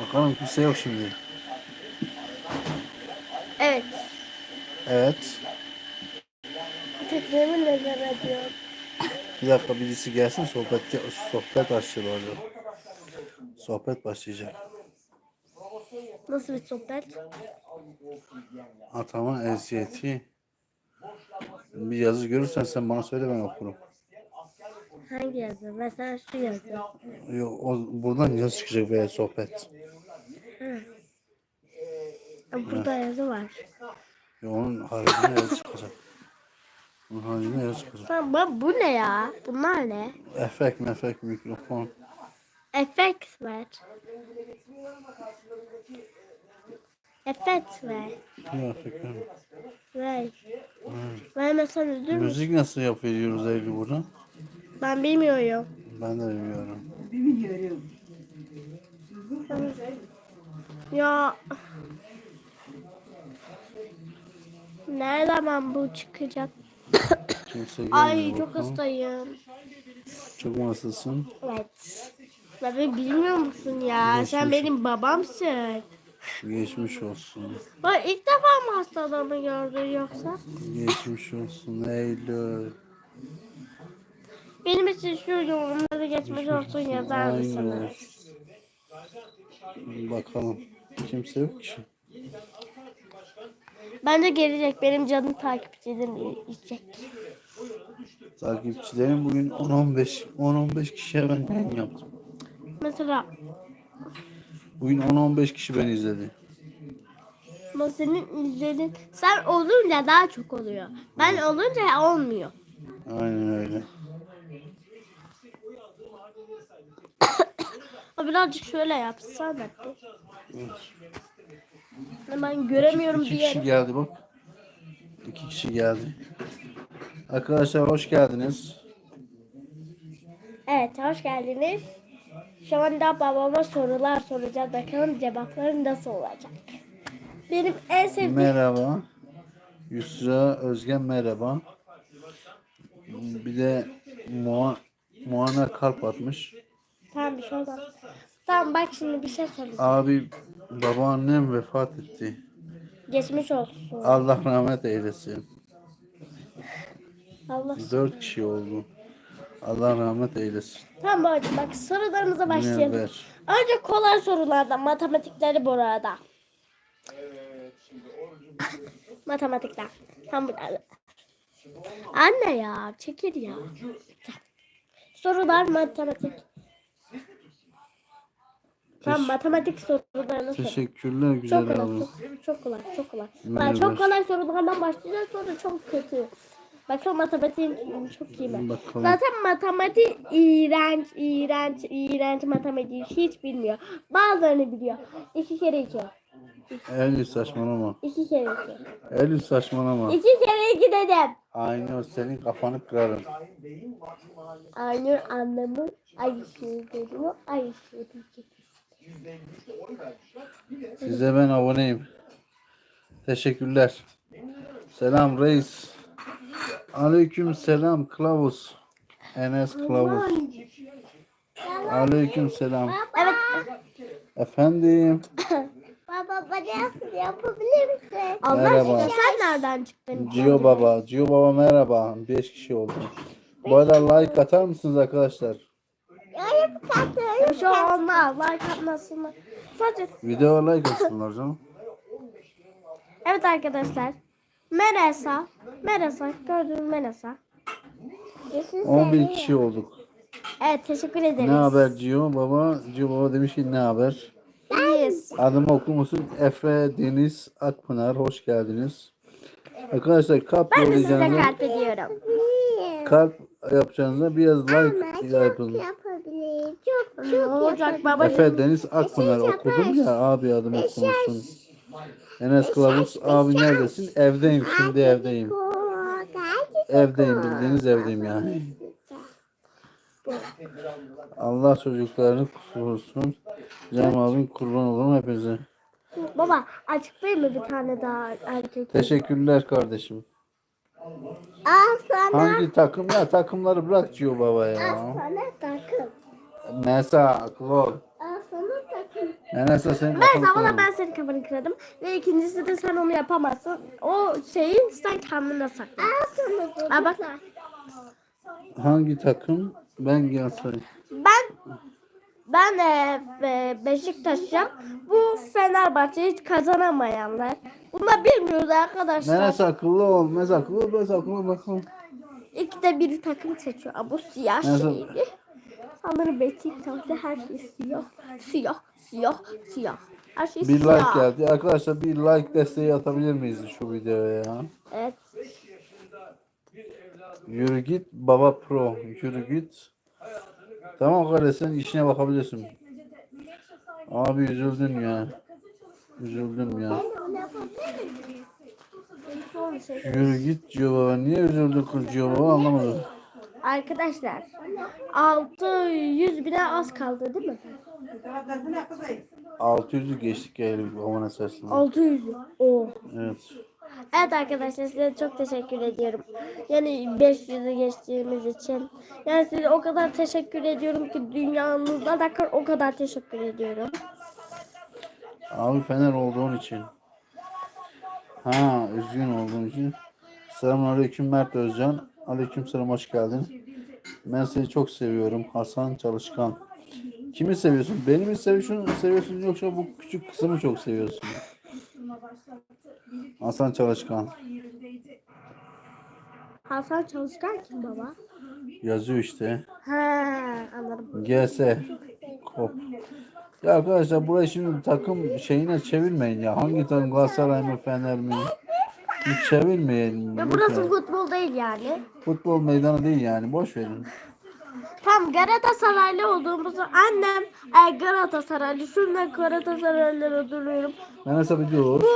Bakalım kimse yok şimdi. Evet. Evet. Teknemi neden ediyorum? Bir dakika birisi gelsin sohbet sohbet başlıyor orada. Sohbet başlayacak. Nasıl bir sohbet? Atama eziyeti. Bir yazı görürsen sen bana söyle ben okurum. Hangi yazı? Mesela şu yazı. Yok, o, buradan yazı çıkacak veya sohbet. Burada yazı var. Yok, onun haricinde yazı çıkacak. Onun haricinde yazı çıkacak. Lan bu, ne ya? Bunlar ne? Efekt mefek mikrofon. Efekt ver. Efekt ver. Yok, efekt yok. Ver. Vermesen üzülür müsün? Müzik nasıl yapıyoruz Eylül burada? Ben bilmiyorum. Ben de bilmiyorum. Bilmiyorum. Ya. Ne zaman bu çıkacak? Kimse Ay çok bakalım. hastayım. Çok mu hastasın? Evet. Bebe bilmiyor musun ya? Sen Geçmiş. benim babamsın. Geçmiş olsun. Bak ilk defa mı hastalığımı gördün yoksa? Geçmiş olsun Eylül. Benim için şu yorumları geçmiş olsun yazar mısınız? Bakalım. Kimse yok ki. Bence gelecek. Benim canım takipçilerim izleyecek. Takipçilerim bugün 10-15 10-15 kişiye ben yayın yaptım. Mesela Bugün 10-15 kişi beni izledi. ama senin izlediğin sen olunca daha çok oluyor. Ben olunca olmuyor. Aynen öyle. Birazcık şöyle yapsana. Ben göremiyorum İki bir kişi yere. geldi bak. İki kişi geldi. Arkadaşlar hoş geldiniz. Evet hoş geldiniz. Şu anda babama sorular soracağız. Bakalım cevapları nasıl olacak. Benim en sevdiğim Merhaba. Yusra Özgen merhaba. Bir de Muha, Muana kalp atmış. Tamam bir şey olmaz. Tamam bak şimdi bir şey soracağım. Abi babaannem vefat etti. Geçmiş olsun. Allah rahmet eylesin. Allah. Dört kişi oldu. Allah rahmet eylesin. Tamam babacığım bak sorularımıza başlayalım. Münevver. Önce kolay sorulardan matematikleri bu arada. Matematikler. Tam burada. Anne ya çekil ya. Sorular matematik. Tam matematik sorularını sor. Teşekkürler Çok güzel kolay, abi. çok, çok kolay, çok kolay. Merhaba. Bak, çok kolay sorulardan başlayacağız sonra çok kötü. Bakalım matematiğim çok iyi ben. Bakalım. Zaten matematik iğrenç, iğrenç, iğrenç matematiği hiç bilmiyor. Bazılarını biliyor. İki kere iki. Eylül saçmalama. İki kere iki. Eylül saçmalama. İki kere iki dedim. Aynı o senin kafanı kırarım. Aynur anlamı Ayşe dediğimi Ayşe diyecek. Size ben aboneyim. Teşekkürler. Selam reis. Aleyküm selam kılavuz. Enes kılavuz. Aleyküm selam. Evet. Efendim. Baba bana yapabilir misin? Allah Merhaba. aşkına sen nereden çıktın? Cio baba. Cio baba merhaba. 5 kişi oldu. Bu arada like atar mısınız arkadaşlar? Bir şey olmaz. Like atmasınlar. Sadece Video like atsınlar canım. Evet arkadaşlar. Meresa. Meresa. Gördüğün Meresa. 11 kişi olduk. Evet teşekkür ederiz. Ne haber Cio baba? Cio baba demiş ki ne haber? İyiyiz. Adımı okur musun? Efe Deniz Akpınar. Hoş geldiniz. Arkadaşlar kalp Ben de size yollayacağınıza kalp ediyorum. kalp yapacağınıza biraz like yapın. Yapabilirim. Çok Ne olacak baba? Efe Deniz Akpınar okudum ya abi adımı okumuşsun. Enes Kılavuz abi neredesin? Evdeyim şimdi evdeyim. Evdeyim bildiğiniz evdeyim yani. Allah çocuklarını kusursun. Cem abin kurban olurum hepinize. Baba açıklayayım mı bir tane daha erkek? Teşekkürler kardeşim. Al sana. Hangi takım ya takımları bırak Cio baba ya. Sana takım. Neyse akıl ol. Al sana takım. Enes de senin Ben kırarım. senin kafanı kırdım. Ve ikincisi de sen onu yapamazsın. O şeyi sen kendine sakla. Al sana Aa, bak. çocuklar. Hangi takım? Ben Galatasaray. Ben ben e, e, Beşiktaş'ım. Bu Fenerbahçe'yi kazanamayanlar. Bunlar bilmiyoruz arkadaşlar. Enes akıllı ol. Mes akıllı ol. Mes akıllı ol. bakalım. İlk de bir takım seçiyor. Aa, bu siyah şeydi. Sanırım Beşiktaş'ta her şey siyah. Siyah, siyah, siyah. Her şey Bir siyah. like geldi. Arkadaşlar bir like desteği atabilir miyiz şu videoya ya? Evet. Yürü git baba pro. Yürü git. Tamam kardeş sen işine bakabilirsin. Abi üzüldüm ya. Üzüldüm ya. Yürü git Cio baba. Niye üzüldün kız Cio baba anlamadım. Arkadaşlar 600 bine az kaldı değil mi? 600'ü geçtik yani aman esasında. 600. Oo. Evet. Evet arkadaşlar size çok teşekkür ediyorum. Yani 500'ü geçtiğimiz için. Yani size o kadar teşekkür ediyorum ki dünyanızda da o kadar teşekkür ediyorum. Abi Fener olduğun için. Ha üzgün olduğun için. Selamünaleyküm Mert Özcan. Aleykümselam hoş geldin. Ben seni çok seviyorum. Hasan Çalışkan. Kimi seviyorsun? Beni mi seviyorsun, seviyorsun yoksa bu küçük kızı mı çok seviyorsun? Hasan Çalışkan. Hasan Çalışkan kim baba? Yazıyor işte. Ha anladım. GS. Kop. Ya arkadaşlar burayı şimdi takım şeyine çevirmeyin ya. Hangi takım Galatasaray mı Fener mi? Hiç çevirmeyelim. Ve burası futbol değil yani. Futbol meydanı değil yani. Boş verin. Tam Galatasaraylı olduğumuzu annem e, Galatasaraylı. Şundan Galatasaraylılara oturuyorum. Ben hesap ediyor. Bu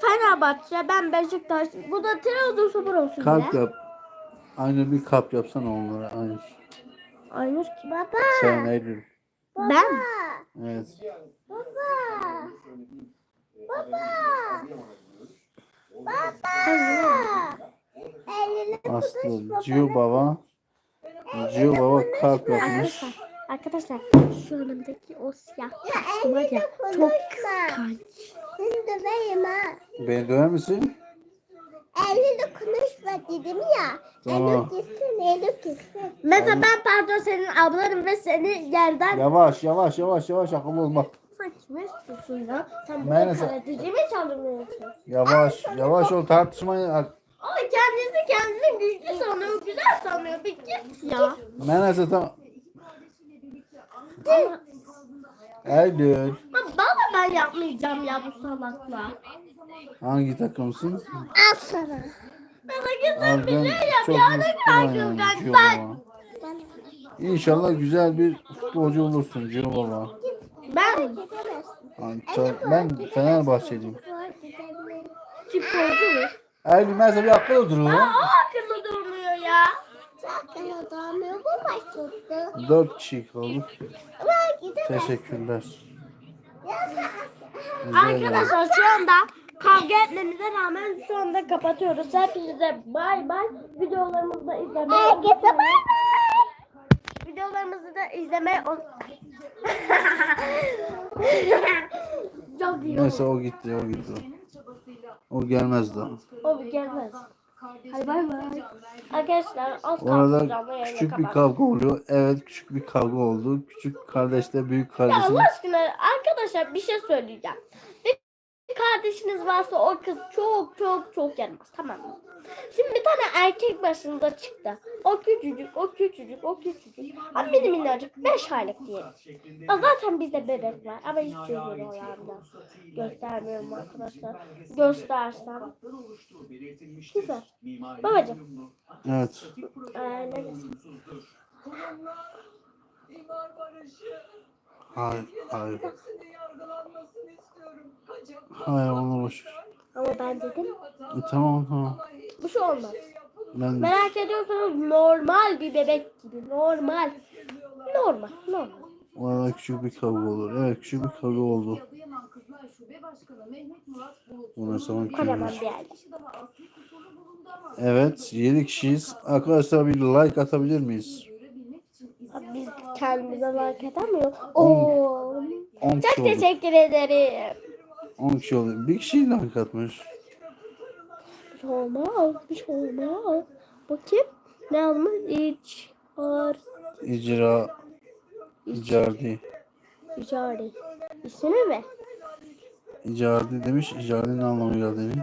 Fenerbahçe, ben Beşiktaş. Bu da Trabzonspor olsun Kalp ya. yap. Aynı bir kalp yapsana onlara. Aynı. Aynur ki. Baba. Sen Eylül. Ben. Evet. Baba. Baba. Elini Aslı. Cio Baba. Cio Baba kalp yapmış. Arkadaşlar, arkadaşlar şu yanımdaki o siyah kişi var ya çok kıskanç. Seni döveyim ha. Beni döver misin? Elini konuşma dedim ya. Tamam. Elini gitsin, elini gitsin. Mesela ben pardon senin ablanım ve seni yerden... Yavaş yavaş yavaş yavaş akıllı ol bak. Sen kime istiyorsun ya? Sen bu karateci mi çaldırmıyorsun? Yavaş yavaş ol tartışmayı. Kendisi kendini güçlü sanıyor, güzel sanıyor. Git ya. Menese tam. Eylül. bana ben yapmayacağım ya bu salakla. Hangi takımsın? Al sana. Bana Abi bir şey yap çok ya ne kadar. Cio Ben, Baba. İnşallah güzel bir futbolcu olursun Cio Baba. ben. Yani Ben Fenerbahçeliyim. sporcu Eylül mesela bir akıllı durun. O akıllı durmuyor ya. Zaten adamı bu başladı. Dört kişi gidemezsin. Teşekkürler. Arkadaşlar şu anda kavga etmemize rağmen şu anda kapatıyoruz. Hepinize bay bay. Videolarımızı da izlemeye Herkese bay bay. Videolarımızı da izlemeye Çok iyi. Neyse o gitti o gitti. O gelmez daha. O gelmez. Hadi bay bay. Arkadaşlar az kaldı. Orada canlı yayını küçük bir kapat. kavga oluyor. Evet küçük bir kavga oldu. Küçük kardeşle büyük Ya kardeşin. Allah aşkına arkadaşlar bir şey söyleyeceğim. Kardeşiniz varsa o kız çok çok çok yaramaz tamam mı? Şimdi bir tane erkek başında çıktı. O küçücük, o küçücük, o küçücük. Abi benim minnacık 5 aylık diyelim. Ya zaten bizde bebek var ama hiç oralarda. Göstermiyorum arkadaşlar. Göstersem. Güzel. Babacım. Evet. Ee, ne Hayır hayır. Yargılanmasını istiyorum. Hayır onu boş. ver. Ama ben dedim E, tamam tamam. bu şey olmaz. Ben Merak ediyorsanız normal bir bebek gibi. Normal. Normal. Normal. orada küçük bir kavga olur. Evet küçük bir kavga oldu. Adıyaman Kızılay Şube Başkanı Mehmet Murat Bulut. Bundan sonra Kocaman bir yer. Evet 7 kişiyiz. Arkadaşlar bir like atabilir miyiz? izin biz kendimize like atamıyoruz. Oo. 10 kişi Çok oldu. teşekkür ederim. 10 kişi oldu. Bir kişi like atmış. Bir şey olmaz. Bir şey olmaz. Bakayım. Ne almış? İç. Ar. İcra. İcardi. İcari. İsmi mi? İcardi demiş. İcardi ne anlamı geldiğini.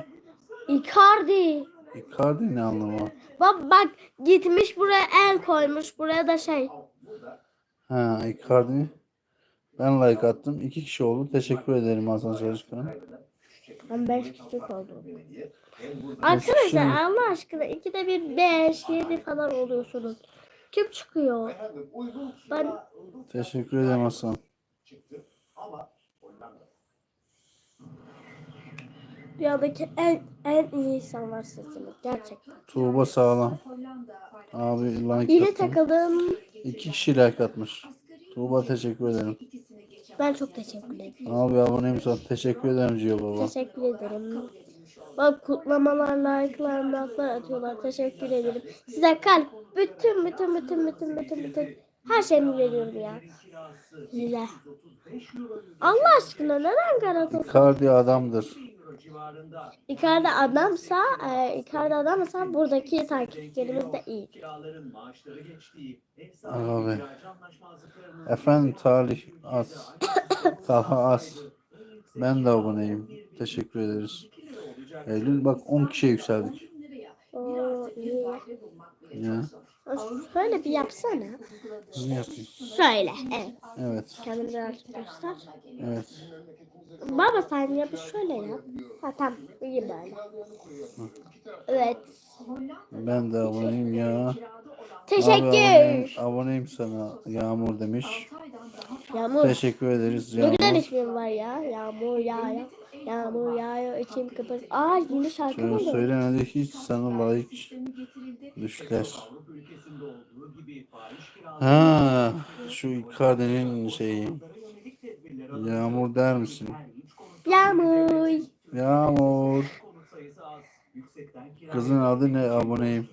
Icardi. İcardi ne anlamı? Bak bak gitmiş buraya el koymuş. Buraya da şey. Ha Icardi. Ben like attım. 2 kişi oldu. Teşekkür ederim Hasan Çalışkan. Ben 5 kişilik oldum. Arkadaşlar Allah aşkına ikide bir 5, 7 falan oluyorsunuz. Kim çıkıyor? Ben Teşekkür ederim Hasan. dünyadaki en en iyi insanlar sizsiniz. Gerçekten. Tuğba sağlam. Abi like Yine attım. takıldım. 2 kişi like atmış. Tuğba teşekkür ederim. Ben çok teşekkür ederim. Abi aboneyim sana. Teşekkür ederim diyor baba. Teşekkür ederim. Bak kutlamalar, like'lar, like'lar atıyorlar. Teşekkür ederim. Size kalp. Bütün, bütün, bütün, bütün, bütün, bütün. Her şeyimi veriyorum ya. Size. Allah aşkına neden Galatasaray? Icardi adamdır. Icardi adamsa, e, Icardi adamsa buradaki takipçilerimiz de iyi. Abi. Efendim Talih Az. Talha Az. Ben de aboneyim. Teşekkür ederiz. Eylül bak 10 kişiye yükseldik. Oo, iyi. Ya. Şöyle bir yapsana. Ne yapayım? Şöyle, evet. Evet. Kendini biraz göster. Evet. Baba sen yap şöyle yap. Ha tamam, iyi böyle. Evet. Ben de aboneyim ya. Abi Teşekkür. aboneyim, aboneyim sana. Yağmur demiş. Yağmur. Teşekkür ederiz Ne güzel Yağmur. ismin var ya. Yağmur yağıyor. Yağmur yağıyor. içim kıpır. Aa yeni şarkı buldum. söylemedi hiç sana layık düşler. Ha, şu Icardi'nin şeyi. Yağmur der misin? Yağmur. Yağmur. Kızın adı ne? Aboneyim.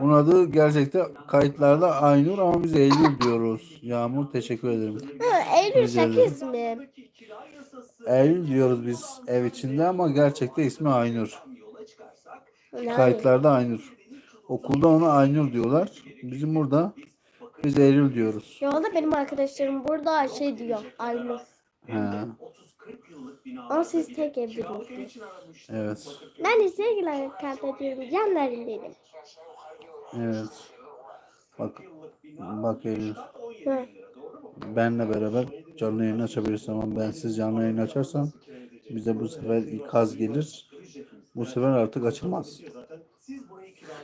Bunun adı gerçekte kayıtlarda Aynur ama biz Eylül diyoruz. Yağmur teşekkür ederim. Ha, Eylül Rica şarkı ederim. Eylül diyoruz biz ev içinde ama gerçekte ismi Aynur. Yani. Kayıtlarda Aynur. Okulda ona Aynur diyorlar. Bizim burada biz Eylül diyoruz. Yolda benim arkadaşlarım burada şey diyor. Aynur. He, Ama siz tek ev diyorsunuz. evet. Ben de sevgiler kalp ediyorum. Evet. Bak bak Eylül. Hı. Benle beraber canlı yayın açabilirsin ama bensiz canlı yayın açarsan bize bu sefer ikaz gelir. Bu sefer artık açılmaz.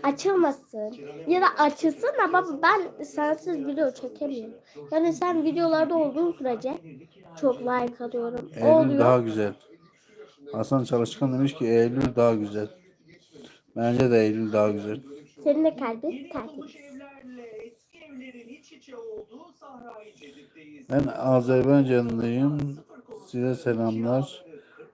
Açılmasın. Ya da açılsın baba ben sensiz video çekemiyorum. Yani sen videolarda olduğun sürece çok like alıyorum. Eylül Oluyor. daha güzel. Hasan Çalışkan demiş ki Eylül daha güzel. Bence de Eylül daha güzel. Senin de kalbin tertemiz. Ben Azerbaycanlıyım. Size selamlar.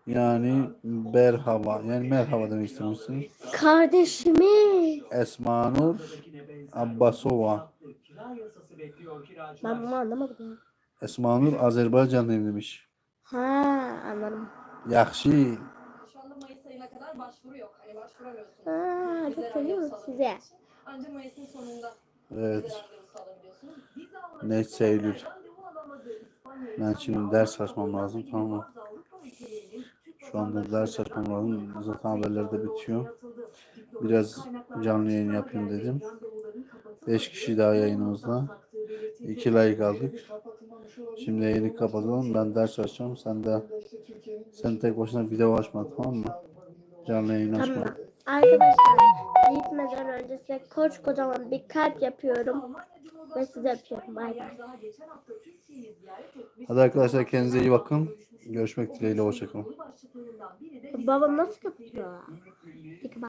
Yani merhaba. Yani merhaba demek istemişsiniz. Kardeşimi. Esmanur Abbasova. Ben bunu anlamadım ya. Esmanur Azerbaycanlıyım demiş. Ha anladım. Yakşı. Mayıs ayına kadar başvuru yok. Hani başvuramıyorsunuz. Ha çok seviyorum size. Ancak Mayıs'ın sonunda Evet. Neyse Eylül. Ben şimdi ders açmam lazım tamam mı? Şu anda ders açmam lazım. Zaten haberler de bitiyor. Biraz canlı yayın yapayım dedim. 5 kişi daha yayınımızda. 2 like aldık. Şimdi yayını kapatalım. Ben ders açacağım. Sen de sen tek başına video açma tamam mı? Canlı yayın açma. Arkadaşlar gitmeden önce size koç kocaman bir kalp yapıyorum. Ve size öpüyorum. Bay bay. Hadi arkadaşlar kendinize iyi bakın. Görüşmek dileğiyle. Hoşçakalın. Babam nasıl kapatıyor?